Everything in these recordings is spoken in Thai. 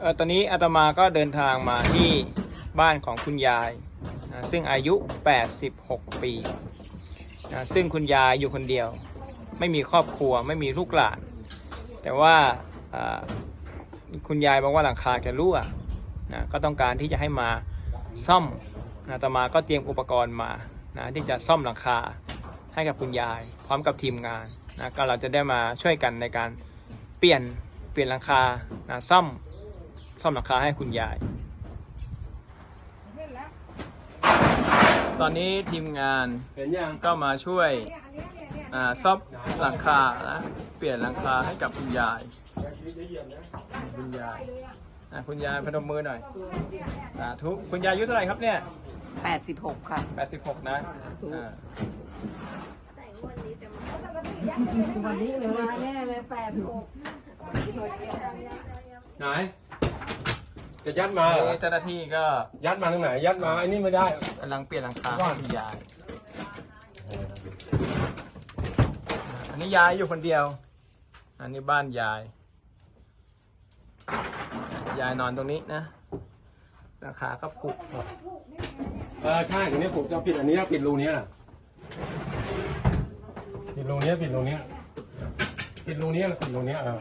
เออตอนนี้อาตมาก็เดินทางมาที่บ้านของคุณยายนะซึ่งอายุ 86 ปีนะซึ่งคุณยายอยู่คนเดียว ไม่มีครอบครัวไม่มีลูกหลาน แต่ว่าคุณยายบอกว่าหลังคาแกรั่วนะก็ต้องการที่จะให้มาซ่อมอาตมาก็เตรียมอุปกรณ์มานะที่จะซ่อมหลังคาให้กับคุณยาย พร้อมกับทีมงานนะก็เราจะได้มาช่วยกันในการเปลี่ยนเปลี่ยนหลังคานะซ่อม ซ่อมหลังคาให้คุณยาย ตอนนี้ทีมงานเห็นยังก็มาช่วยอ่าซ่อมหลังคานะเปลี่ยนหลังคาให้กับคุณยาย คุณยายอะคุณยายพนมมือหน่อย สาธุคุณยายอายุเท่าไหร่ครับเนี่ยแปดสิบหกค่ะ 86 นะอ่าวันนี้เลยมาแน่เลยแปดหกไหน จะยัดมาเหรอนี่เจ้าหน้าที่ก็ยัดมาตรงไหน ยัดมาไอ้นี่ไม่ได้ กำลังเปลี่ยนหลังคาให้คุณยาย อันนี้ยายอยู่คนเดียว อันนี้บ้านยาย ยายนอนตรงนี้นะหลังคาก็ผุหมดเออใช่ตรงนี้ผมจะปิดอันนี้ปิดรูเนี้ยน่ะปิดรูเนี้ยปิดรูเนี้ยปิดรูเนี้ยปิดรูเนี้ยเออ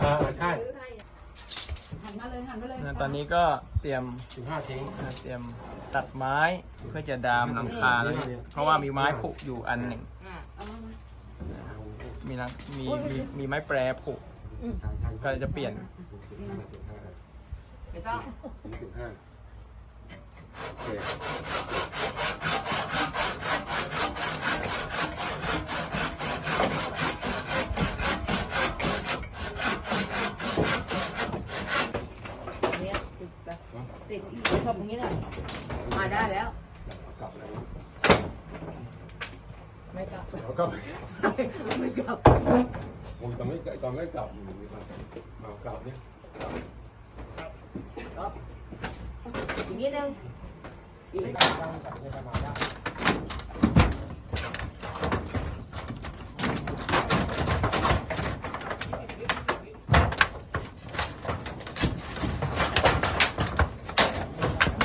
อ่าใช่ นะตอนนี้ก็เตรียมสิบห้าทิ้งนะเตรียมตัดไม้เพื่อจะดามหลังคาแล้วเนี่ยเพราะว่ามีไม้ผุอยู่อันหนึ่งมีหลังมีมีมีไม้แปรผุก็จะเปลี่ยนไม่ต้องสิบห้าโอเค เนี่ยติดแบบ ติดชอบอย่างนี้แหละมาได้แล้ว กลับแล้วไม่กลับแล้วก็ไม่กลับโอ้ยตอนไม่ตอนไม่กลับเอากลับเนี่ยอีกนิดนึง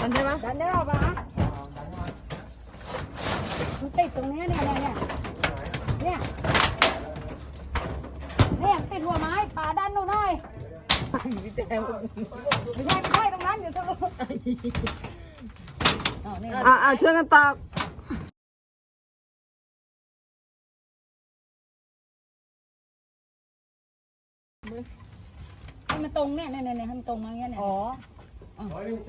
ดันได้ปะดันได้หรอปะมันติดตรงเนี้ยเนี่ยเนี่ยเนี่ยเนี่ยเนี่ยติดหัวไม้ป่าดันหนูหน่อยพี่แต้มไม่ใช่ไม่ใช่ตรงนั้นอยู่ตรงนู้นอ๋อเนี่ยอ่าอ่าช่วยกันตอบให้มันตรงเนี่ยเนี่ยเนี่ยให้มันตรงมาอย่างเงี้ยเนี่ยอ๋อ Nói đi, một?